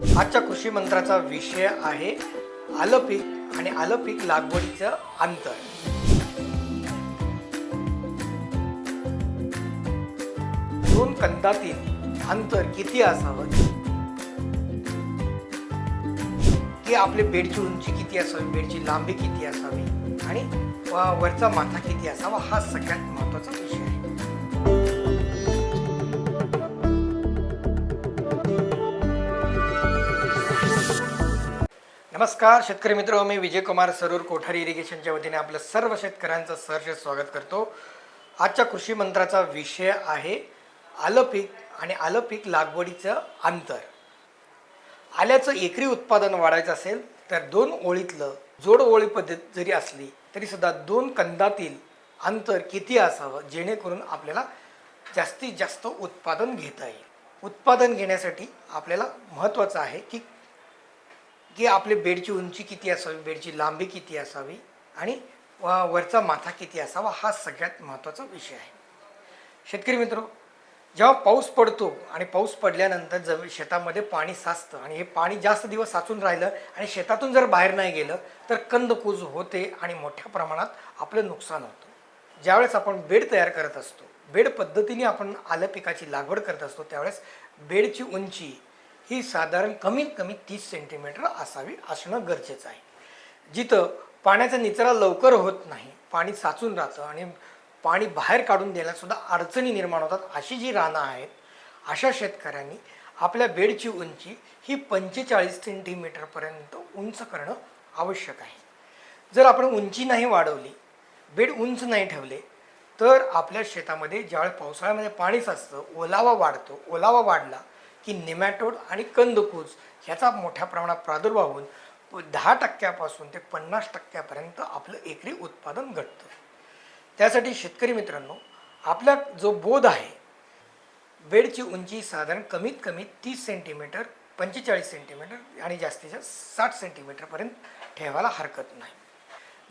आजच्या कृषी मंत्राचा विषय आहे आलं पीक आणि आलं पीक लागवडीचं अंतर. दोन कंदातील अंतर किती असावं? की आपले बेडची उंची किती असावी बेडची लांबी किती असावी आणि वरचा माथा किती असावा हा सगळ्यात महत्त्वाचा विषय आहे. नमस्कार शेतकरी मित्र मी विजय कुमार सरूर कोठारी इरिगेशनच्या वतीने आपलं सर्व शेतकऱ्यांचं सहर्ष स्वागत करतो. आजच्या कृषी मंत्राचा विषय आहे आलं पीक आणि आलं पीक लागवडीचं अंतर. आल्याचं एकरी उत्पादन वाढायचं असेल तर दोन ओळीतलं जोड ओळी पद्धत जरी असली तरीसुद्धा दोन कंदातील अंतर किती असावं जेणेकरून आपल्याला जास्तीत जास्त उत्पादन घेता येईल. उत्पादन घेण्यासाठी आपल्याला महत्त्वाचं आहे की की आपले बेडची उंची किती असावी बेडची लांबी किती असावी आणि व- वरचा माथा किती असावा हा सगळ्यात महत्त्वाचा विषय आहे. शेतकरी मित्र जेव्हा पाऊस पडतो आणि पाऊस पडल्यानंतर जव शेतामध्ये पाणी साचतं आणि हे पाणी जास्त दिवस साचून राहिलं आणि शेतातून जर बाहेर नाही गेलं तर कंदकूज होते आणि मोठ्या प्रमाणात आपलं नुकसान होतं. ज्यावेळेस आपण बेड तयार करत असतो बेड पद्धतीने आपण आलं पिकाची लागवड करत असतो त्यावेळेस बेडची उंची ही साधारण कमीत कमी तीस सेंटीमीटर असावी असणं गरजेचं आहे. जिथं पाण्याचा निचरा लवकर होत नाही पाणी साचून राहतं आणि पाणी बाहेर काढून द्यायलासुद्धा अडचणी निर्माण होतात अशी जी रानं आहेत अशा शेतकऱ्यांनी आपल्या बेडची उंची ही पंचेचाळीस सेंटीमीटरपर्यंत उंच करणं आवश्यक आहे. जर आपण उंची नाही वाढवली बेड उंच नाही ठेवले तर आपल्या शेतामध्ये ज्यावेळेस पावसाळ्यामध्ये पाणी साचतं ओलावा वाढतो ओलावा वाढला की निमॅटोड आणि कंदकूज ह्याचा मोठ्या प्रमाणात प्रादुर्भाव होऊन दहा टक्क्यापासून ते पन्नास टक्क्यापर्यंत आपलं एकरी उत्पादन घटतं. त्यासाठी शेतकरी मित्रांनो आपला जो बोध आहे बेडची उंची साधारण कमीत कमी तीस सेंटीमीटर पंचेचाळीस सेंटीमीटर आणि जास्तीत जास्त साठ सेंटीमीटरपर्यंत ठेवायला हरकत नाही.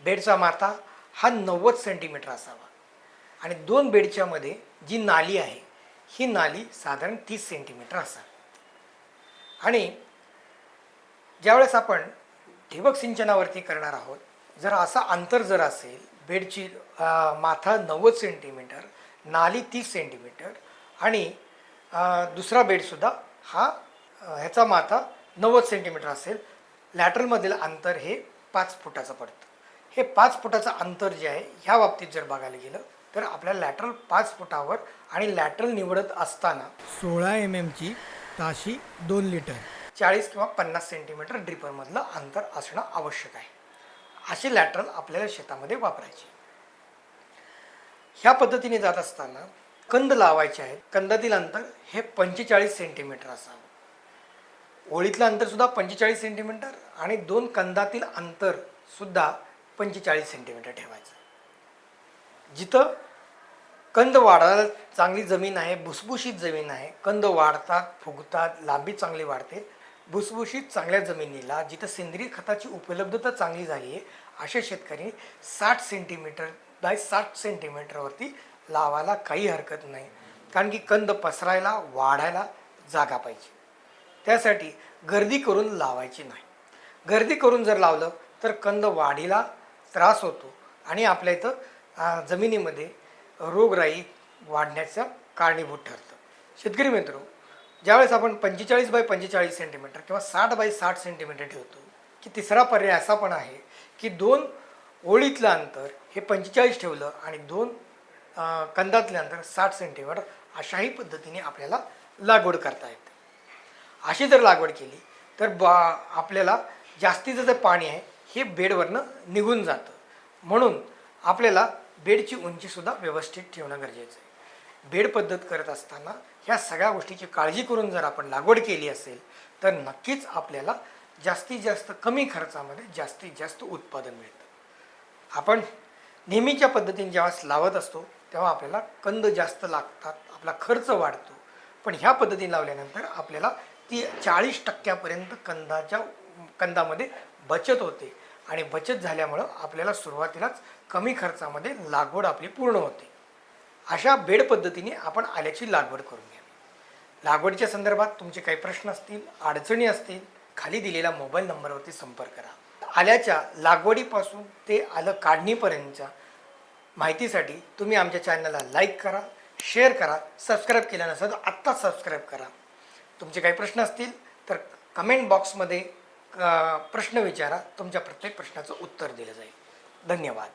बेडचा माथा हा नव्वद सेंटीमीटर असावा. आणि दोन बेडच्यामध्ये जी नाली आहे ही नाली साधारण तीस सेंटीमीटर असावी. आणि ज्यावेळेस आपण ठिबक सिंचनावरती करणार आहोत जर असा अंतर जर असेल बेडची माथा नव्वद सेंटीमीटर नाली तीस सेंटीमीटर आणि दुसरा बेडसुद्धा हा ह्याचा माथा नव्वद सेंटीमीटर असेल लॅटरमधील अंतर हे पाच फुटाचं पडतं. हे पाच फुटाचं अंतर जे आहे ह्या बाबतीत जर बघायला गेलं तर आपल्या लॅटरल पाच फुटावर आणि लॅटरल निवडत असताना सोळा एम एमची ताशी दोन लिटर चाळीस किंवा पन्नास सेंटीमीटर ड्रिपरमधलं अंतर असणं आवश्यक आहे. असे लॅटरल आपल्याला शेतामध्ये वापरायचे. ह्या पद्धतीने जात असताना कंद लावायचे आहेत. कंदातील अंतर हे पंचेचाळीस सेंटीमीटर असावं. ओळीतलं अंतर सुद्धा पंचेचाळीस सेंटीमीटर आणि दोन कंदातील अंतर सुद्धा पंचेचाळीस सेंटीमीटर ठेवायचं. जिथं कंद वाढायला चांगली जमीन आहे भुसभुशीत जमीन आहे कंद वाढतात फुगतात लांबी चांगली वाढते. भुसभुशीत चांगल्या जमिनीला जिथं सेंद्रिय खताची उपलब्धता चांगली झाली आहे अशा शेतकरी साठ सेंटीमीटर बाय साठ सेंटीमीटरवरती लावायला काही हरकत नाही. कारण की कंद पसरायला वाढायला जागा पाहिजे. त्यासाठी गर्दी करून लावायची नाही. गर्दी करून जर लावलं तर कंद वाढीला त्रास होतो आणि आपल्या इथं जमिनीमध्ये रोगराई वाढण्याचं कारणीभूत ठरतं. शेतकरी मित्र ज्यावेळेस आपण पंचेचाळीस बाय पंचेचाळीस सेंटीमीटर किंवा साठ बाय साठ सेंटीमीटर ठेवतो की तिसरा पर्याय असा पण आहे की दोन ओळीतलं अंतर हे पंचेचाळीस ठेवलं आणि दोन अं, कंदातलं अंतर साठ सेंटीमीटर अशाही पद्धतीने आपल्याला लागवड करता येते. अशी जर लागवड केली तर बा आपल्याला जास्तीचं जे पाणी आहे हे बेडवरनं निघून जातं. म्हणून आपल्याला बेडची उंचीसुद्धा व्यवस्थित ठेवणं गरजेचं आहे. बेड पद्धत करत असताना ह्या सगळ्या गोष्टीची काळजी करून जर आपण लागवड केली असेल तर नक्कीच आपल्याला जास्तीत जास्त कमी खर्चामध्ये जास्तीत जास्त उत्पादन मिळतं. आपण नेहमीच्या पद्धतीने जेव्हा लावत असतो तेव्हा आपल्याला कंद जास्त लागतात आपला खर्च वाढतो. पण ह्या पद्धतीने लावल्यानंतर आपल्याला ती चाळीस टक्क्यापर्यंत कंदाच्या कंदामध्ये बचत होते. आणि बचत झाल्यामुळं आपल्याला सुरुवातीलाच कमी खर्चामध्ये लागवड आपली पूर्ण होते. अशा बेड पद्धतीने आपण आल्याची लागवड करून घ्यावी लागवडीच्या संदर्भात तुमचे काही प्रश्न असतील अडचणी असतील खाली दिलेल्या मोबाईल नंबरवरती संपर्क करा. आल्याच्या लागवडीपासून ते आलं काढणीपर्यंतच्या माहितीसाठी तुम्ही आमच्या चॅनलला लाईक करा शेअर करा सबस्क्राईब केलं नसेल तर आत्ताच सबस्क्राईब करा. तुमचे काही प्रश्न असतील तर कमेंट बॉक्समध्ये प्रश्न विचारा. तुमच्या प्रत्येक प्रश्नाचं उत्तर दिलं जाईल. धन्यवाद.